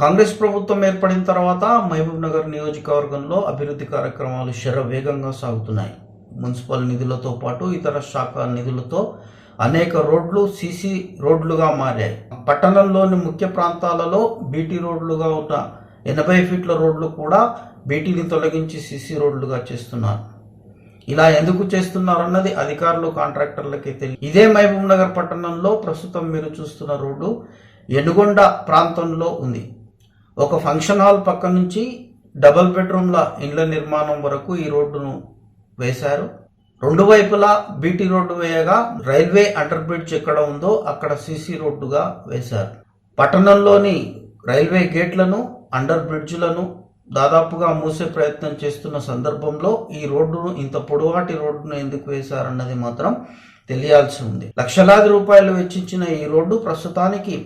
కాంగ్రెస్ ప్రభుత్వం ఏర్పడిన తర్వాత మహబూబ్ నగర్ నియోజకవర్గంలో అభివృద్ధి కార్యక్రమాలు శరవేగంగా సాగుతున్నాయి. మున్సిపల్ నిధులతో పాటు ఇతర శాఖ నిధులతో అనేక రోడ్లు సీసీ రోడ్లుగా మారాయి. పట్టణంలోని ముఖ్య ప్రాంతాలలో బీటీ రోడ్లుగా ఉన్న ఎనభై ఫీట్ల రోడ్లు కూడా బీటీని తొలగించి సీసీ రోడ్లుగా చేస్తున్నారు. ఇలా ఎందుకు చేస్తున్నారన్నది అధికారులు కాంట్రాక్టర్లకే తెలియదు. ఇదే మహబూబ్ నగర్ పట్టణంలో ప్రస్తుతం మీరు చూస్తున్న రోడ్డు ఎనుగొండ ప్రాంతంలో ఉంది. ఒక ఫంక్షన్ హాల్ పక్క నుంచి డబల్ బెడ్రూమ్ల ఇండ్ల నిర్మాణం వరకు ఈ రోడ్డును వేశారు. రెండు వైపులా బీటీ రోడ్డు వేయగా రైల్వే అండర్ బ్రిడ్జ్ ఎక్కడ ఉందో అక్కడ సీసీ రోడ్డుగా వేశారు. పట్టణంలోని రైల్వే గేట్లను అండర్ బ్రిడ్జ్లను దాదాపుగా మూసే ప్రయత్నం చేస్తున్న సందర్భంలో ఈ రోడ్డును ఇంత పొడవాటి రోడ్డును ఎందుకు వేశారన్నది మాత్రం తెలియాల్సి ఉంది. లక్షలాది రూపాయలు వెచ్చించిన ఈ రోడ్డు ప్రస్తుతానికి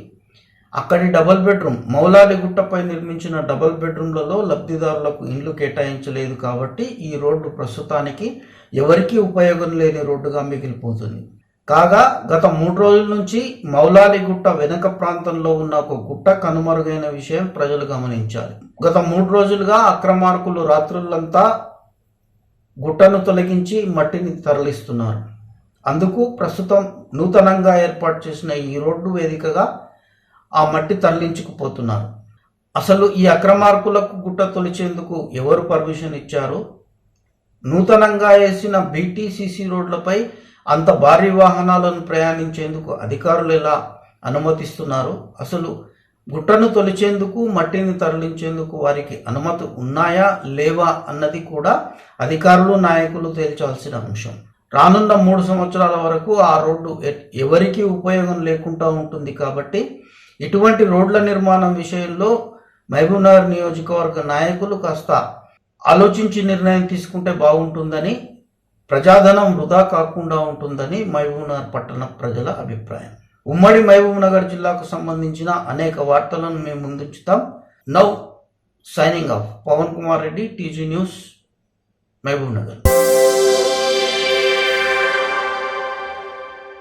అక్కడి డబుల్ బెడ్రూమ్ మౌలాలి గుట్టపై నిర్మించిన డబుల్ బెడ్రూమ్లలో లబ్ధిదారులకు ఇండ్లు కేటాయించలేదు కాబట్టి ఈ రోడ్డు ప్రస్తుతానికి ఎవరికీ ఉపయోగం లేని రోడ్డుగా మిగిలిపోతుంది. కాగా గత మూడు రోజుల నుంచి మౌలాలి గుట్ట ప్రాంతంలో ఉన్న ఒక గుట్ట కనుమరుగైన విషయం ప్రజలు గమనించాలి గత మూడు రోజులుగా అక్రమార్కులు రాత్రులంతా గుట్టను తొలగించి మట్టిని తరలిస్తున్నారు. అందుకు ప్రస్తుతం నూతనంగా ఏర్పాటు చేసిన ఈ రోడ్డు వేదికగా ఆ మట్టి తరలించుకుపోతున్నారు. అసలు ఈ అక్రమార్కులకు గుట్ట తొలిచేందుకు ఎవరు పర్మిషన్ ఇచ్చారు? నూతనంగా వేసిన బీటీసీసీ రోడ్లపై అంత భారీ వాహనాలను ప్రయాణించేందుకు అధికారులు ఎలా అనుమతిస్తున్నారు? అసలు గుట్టను తొలిచేందుకు మట్టిని తరలించేందుకు వారికి అనుమతి ఉన్నాయా లేవా అన్నది కూడా అధికారులు నాయకులు తేల్చాల్సిన అంశం. రానున్న మూడు సంవత్సరాల వరకు ఆ రోడ్డు ఎవరికీ ఉపయోగం లేకుండా ఉంటుంది కాబట్టి ఇటువంటి రోడ్ల నిర్మాణం విషయంలో మహబూబ్నగర్ నియోజకవర్గ నాయకులు కాస్త ఆలోచించి నిర్ణయం తీసుకుంటే బాగుంటుందని ప్రజాధనం వృధా కాకుండా ఉంటుందని మహబూబ్నగర్ పట్టణ ప్రజల అభిప్రాయం. ఉమ్మడి మహబూబ్నగర్ జిల్లాకు సంబంధించిన అనేక వార్తలను మేము ముందుంచుతాం. Now signing off. Pavan Kumar Reddy TG news Mahabubnagar.